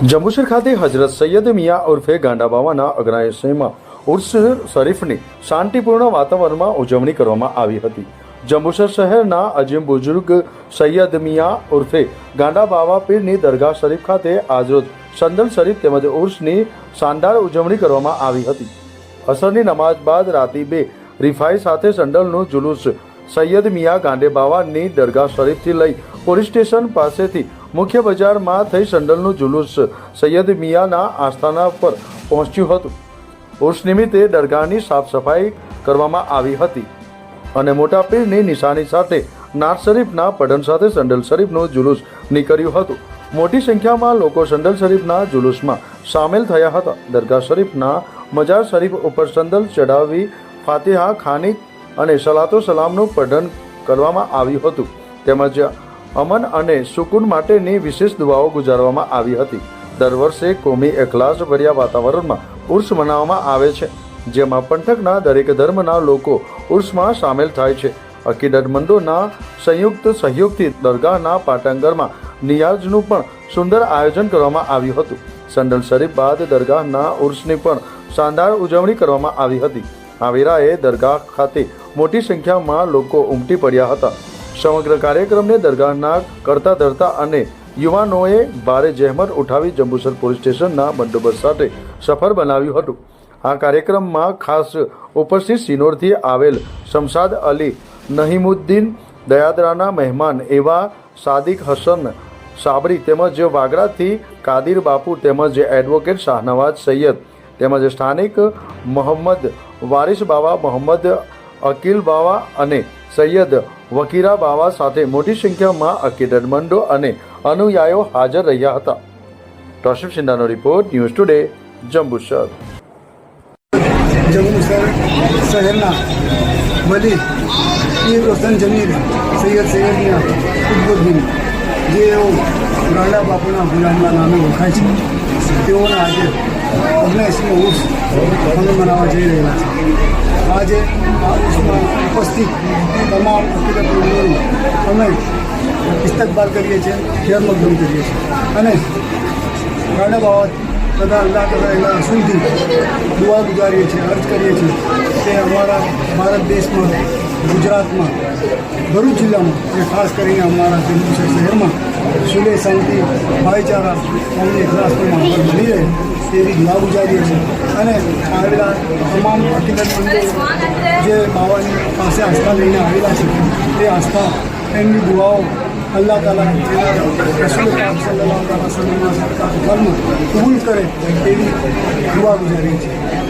જંબુસર ખાતે હજરત સૈયદ મિયા ઉર્ફે ગાંડા બાવાના અગ્રાશયમાં ઉર્સ શરીફની શાંતિપૂર્ણ વાતાવરણમાં ઉજવણી કરવામાં આવી હતી. જંબુસર શહેરના અજીમ બુઝુર્ગ સૈયદ મિયા ઉર્ફે ગાંડા બાવા પીરની દરગાહ શરીફ ખાતે આજરોજ સંદલ શરીફ તેમજ ઉર્સની શાનદાર ઉજવણી કરવામાં આવી હતી. અસરની નમાઝ બાદ રાતે બે રિફાઈ સાથે સંડલનું જુલુસ સૈયદ મિયા ગાંડે બાવાની દરગાહ શરીફથી લઈ પોલીસ સ્ટેશન પાસેથી મુખ્ય બજારમાં થઈ સંડલનું જુલુસ. સૈયદ મિયાના આસ્થાના પર પહોંચ્યું હતું. ઉર્ષ નિમિત્તે દરગાહની સાફ સફાઈ કરવામાં આવી હતી અને મોટા પીરની નિશાની સાથે નાથ શરીફના પડન સાથે સંડલ શરીફનું જુલુસ નીકળ્યું હતું. મોટી સંખ્યામાં લોકો સંડલ શરીફના જુલુસમાં સામેલ થયા હતા. દરગાહ શરીફના મજાર શરીફ ઉપર સંદલ ચડાવી ફાતિહા ખાની અને સલાતો સલામનું પઠન કરવામાં આવ્યું હતું. તેમજ અમન અને સુકૂન માટેની વિશેષ દુઆઓ ગુજારવામાં આવી હતી. દર વર્ષે કોમી એકલાસ ભર્યા વાતાવરણમાં ઉર્સ મનાવવામાં આવે છે, જેમાં પંથકના દરેક ધર્મના લોકો ઉર્સમાં સામેલ થાય છે. અકીદતમંદોના સંયુક્ત સહયોગથી દરગાહના પાટંગરમાં નિયાઝનું પણ સુંદર આયોજન કરવામાં આવ્યું હતું. સંડલ શરીફ બાદ દરગાહના ઉર્સની પણ શાનદાર ઉજવણી કરવામાં આવી હતી. આ દરગાહ ખાતે મોટી સંખ્યામાં લોકો ઉમટી પડ્યા હતા. સમગ્ર કાર્યક્રમને દરગાહના કરતા ધરતા અને યુવાનોએ ભારે જહેમત ઉઠાવી જંબુસર પોલીસ સ્ટેશનના બંદોબસ્ત સાથે સફળ બનાવ્યું હતું. આ કાર્યક્રમમાં ખાસ ઉપસ્થિત સિનોરથી આવેલ શમશાદ અલી, નહીમુદ્દીન, દયાદરાના મહેમાન એવા સાદિક હસન સાબરી તેમજ વાગરાથી કાદિર બાપુ તેમજ એડવોકેટ શાહનવાજ સૈયદ તેમજ સ્થાનિક મોહમ્મદ વારિસ બાવા મોહમ્મદ અકીલ બાવા અને સૈયદ વકીરા બાવા સાથે મોટી સંખ્યામાં અકીદતમંદો અને અનુયાયીઓ હાજર રહ્યા હતા. Toshif સિંધાનો report news today, Jambusar. Jambusar શહેરના વલી બાપુના ગુલામના નામે ઓળખાય છે. તેઓના આજે ઓગણએંસીનો ઉર્સ અમે મનાવવા જઈ રહ્યા છે. આજે આ ઉર્સમાં ઉપસ્થિત તમામ હકીકતોનું અમે ઇસ્તકબાલ કરીએ છીએ ખેરમકદમ કરીએ છીએ. અને ગાંડા બાબત તથા અલ્લાહ તથા એના રસૂલથી દુઆ ગુજારીએ છીએ, અર્જ કરીએ છીએ કે અમારા ભારત દેશમાં, ગુજરાતમાં, ભરૂચ જિલ્લામાં અને ખાસ કરીને અમારા જંબુસર શહેરમાં સુલે શાંતિ, ભાઈચારા અને એકલાસનો માહોલ મળી રહે. તેવી દુઆ ગુજારીએ છીએ. અને આવેલા તમામ હકીકતમંદો જે બાવાની પાસે આસ્થા લઈને આવેલા છે તે આસ્થા એમની દુઆઓ અલ્લાહ તાલા રસૂલ પાક સલ્લલ્લાહુ અલૈહિ વસલ્લમના સદકા કર્મ કબૂલ કરે તેવી દુઆ ગુજારીએ છીએ.